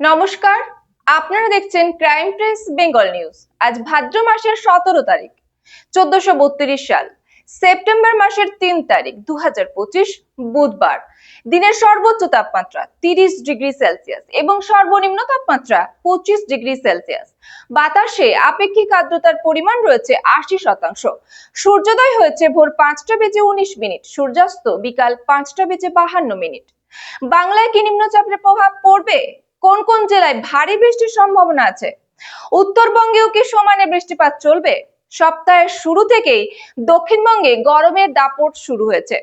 নমস্কার, আপনারা দেখছেন ক্রাইম প্রেস বেঙ্গল নিউজ আজ ভাদ্র মাসের সতেরো তারিখ, চোদ্দশো বত্রিশ সাল। সেপ্টেম্বর মাসের তিন তারিখ দু হাজার পঁচিশ বুধবার। দিনের সর্বোচ্চ তাপমাত্রা তিরিশ ডিগ্রি সেলসিয়াস এবং সর্বনিম্ন তাপমাত্রা পঁচিশ ডিগ্রি সেলসিয়াস। বাতাসে আপেক্ষিক আর্দ্রতার পরিমাণ রয়েছে আশি শতাংশ। সূর্যোদয় হয়েছে ভোর পাঁচটা বেজে উনিশ মিনিট, সূর্যাস্ত বিকাল পাঁচটা বেজে বাহান্ন মিনিট। বাংলায় কি নিম্নচাপের প্রভাব পড়বে? কোন কোন জেলায় ভারী বৃষ্টির সম্ভাবনা আছে? উত্তরবঙ্গেও কি সমানে বৃষ্টিপাত চলবে? সপ্তাহের শুরু থেকেই দক্ষিণবঙ্গে গরমের দাপট শুরু হয়েছে।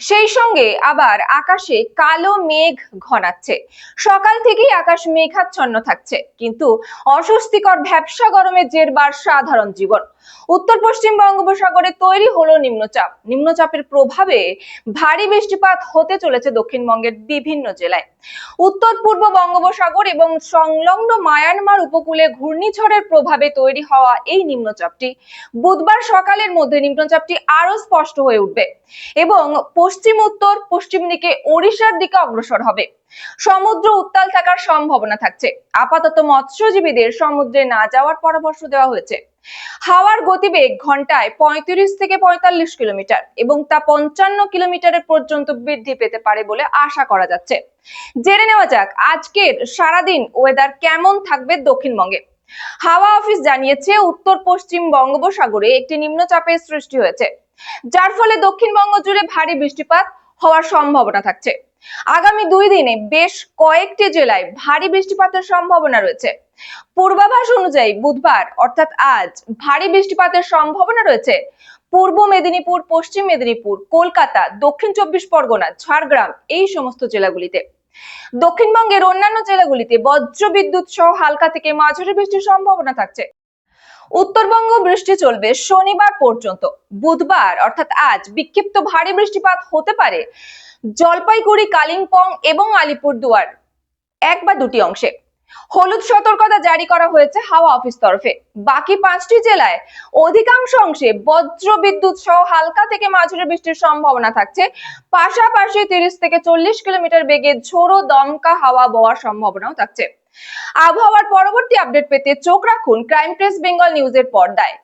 সেই সঙ্গে আবার আকাশে কালো মেঘ ঘনাচ্ছে। সকাল থেকেই আকাশ মেঘাচ্ছন্ন থাকছে। কিন্তু অস্বস্তিকর ভ্যাবসা গরমের জেরবার সাধারণ জীবন। উত্তর পশ্চিম বঙ্গোপসাগরে তৈরি হলো নিম্নচাপ। নিম্নচাপের প্রভাবে ভারী বৃষ্টিপাত হতে চলেছে দক্ষিণবঙ্গের বিভিন্ন জেলায়। উত্তর পূর্ব বঙ্গোপসাগর এবং সংলগ্ন মায়ানমার উপকূলে ঘূর্ণিঝড়ের প্রভাবে তৈরি হওয়া এই নিম্নচাপটি বুধবার সকালের মধ্যে নিম্নচাপটি আরও স্পষ্ট হয়ে উঠবে এবং পশ্চিম উত্তর, পশ্চিম দিকে ওড়িশার দিকে অগ্রসর হবে। সমুদ্র উত্তাল থাকার সম্ভাবনা থাকছে। আপাতত মৎস্যজীবীদের সমুদ্রে না যাওয়ার পরামর্শ দেওয়া হয়েছে। হাওয়ার গতিবেগ ঘন্টায় পঁয়ত্রিশ থেকে পঁয়তাল্লিশ কিলোমিটার এবং তা পঞ্চান্ন কিলোমিটারের পর্যন্ত বৃদ্ধি পেতে পারে বলে আশা করা যাচ্ছে। জেনে নেওয়া যাক আজকের সারাদিন ওয়েদার কেমন থাকবে দক্ষিণবঙ্গে। হাওয়া অফিস জানিয়েছে উত্তর পশ্চিম বঙ্গোপসাগরে একটি নিম্নচাপের সৃষ্টি হয়েছে। যার ফলে দক্ষিণবঙ্গ জুড়ে ভারী বৃষ্টিপাত হওয়ার সম্ভাবনা থাকছে। আগামী দুই দিনে বেশ কয়েকটি জেলায় ভারী বৃষ্টিপাতের সম্ভাবনা রয়েছে। পূর্বাভাস অনুযায়ী বুধবার, অর্থাৎ আজ, ভারী বৃষ্টিপাতের সম্ভাবনা রয়েছে। পূর্ব মেদিনীপুর, পশ্চিম মেদিনীপুর, কলকাতা, দক্ষিণ চব্বিশ পরগনা, ঝাড়গ্রাম এই সমস্ত জেলাগুলিতে। দক্ষিণবঙ্গের অন্যান্য জেলাগুলিতে বজ্র বিদ্যুৎ সহ হালকা থেকে মাঝারি বৃষ্টির সম্ভাবনা থাকছে। উত্তরবঙ্গ বৃষ্টি চলবে শনিবার পর্যন্ত। বুধবার, অর্থাৎ আজ, বিক্ষিপ্ত ভারী বৃষ্টিপাত হতে পারে। জলপাইগুড়ি, কালিম্পং এবং আলিপুরদুয়ার, এক বা দুটি অংশে। হলুদ সতর্কতা জারি করা হয়েছে হাওয়া অফিস তরফে। বাকি পাঁচটি জেলায় অধিকাংশ অংশে বজ্র বিদ্যুৎ সহ হালকা থেকে মাঝারি বৃষ্টির সম্ভাবনা থাকছে। পাশাপাশি তিরিশ থেকে চল্লিশ কিলোমিটার বেগে ঝোড়ো দমকা হাওয়া বওয়ার সম্ভাবনাও থাকছে। আবহাওয়ার পরবর্তী আপডেট পেতে চোখ রাখুন ক্রাইম প্রেস বেঙ্গল নিউজের পর্দায়।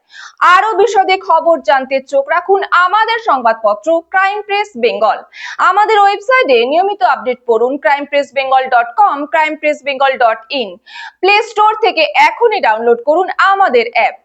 আরও বিশদে খবর জানতে চোখ রাখুন আমাদের সংবাদপত্র ক্রাইম প্রেস বেঙ্গল আমাদের ওয়েবসাইটে নিয়মিত আপডেট পড়ুন crime press Bengal dot com crime press Bengal dot in play store থেকে এখনই ডাউনলোড করুন আমাদের অ্যাপ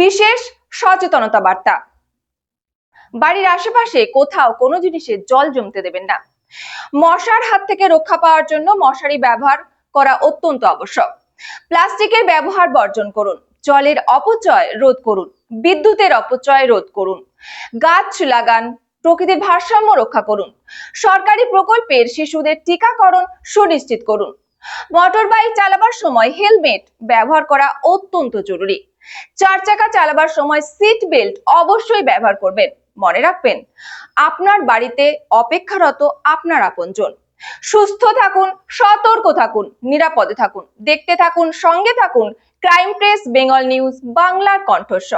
বিশেষ সচেতনতা বার্তা। বাড়ির আশেপাশে কোথাও কোনো জিনিসে জল জমতে দেবেন না। মশার হাত থেকে রক্ষা পাওয়ার জন্য মশারি ব্যবহার করা অত্যন্ত আবশ্যক। প্লাস্টিকের ব্যবহার বর্জন করুন, জলের অপচয় রোধ করুন, বিদ্যুতের অপচয় রোধ করুন, গাছ লাগান, প্রকৃতির ভারসাম্য রক্ষা করুন, সরকারি প্রকল্পের শিশুদের টিকাকরণ সুনিশ্চিত করুন মোটর বাইক চালাবার সময় হেলমেট ব্যবহার করা অত্যন্ত জরুরি। চার চাকা চালাবার সময় সিট বেল্ট অবশ্যই ব্যবহার করবেন। মনে রাখবেন, আপনার বাড়িতে অপেক্ষারত আপনার আপনজন। সুস্থ থাকুন, সতর্ক থাকুন, নিরাপদে থাকুন, দেখতে থাকুন, সঙ্গে থাকুন, ক্রাইম প্রেস, বেঙ্গল নিউজ, বাংলার কণ্ঠস্বর।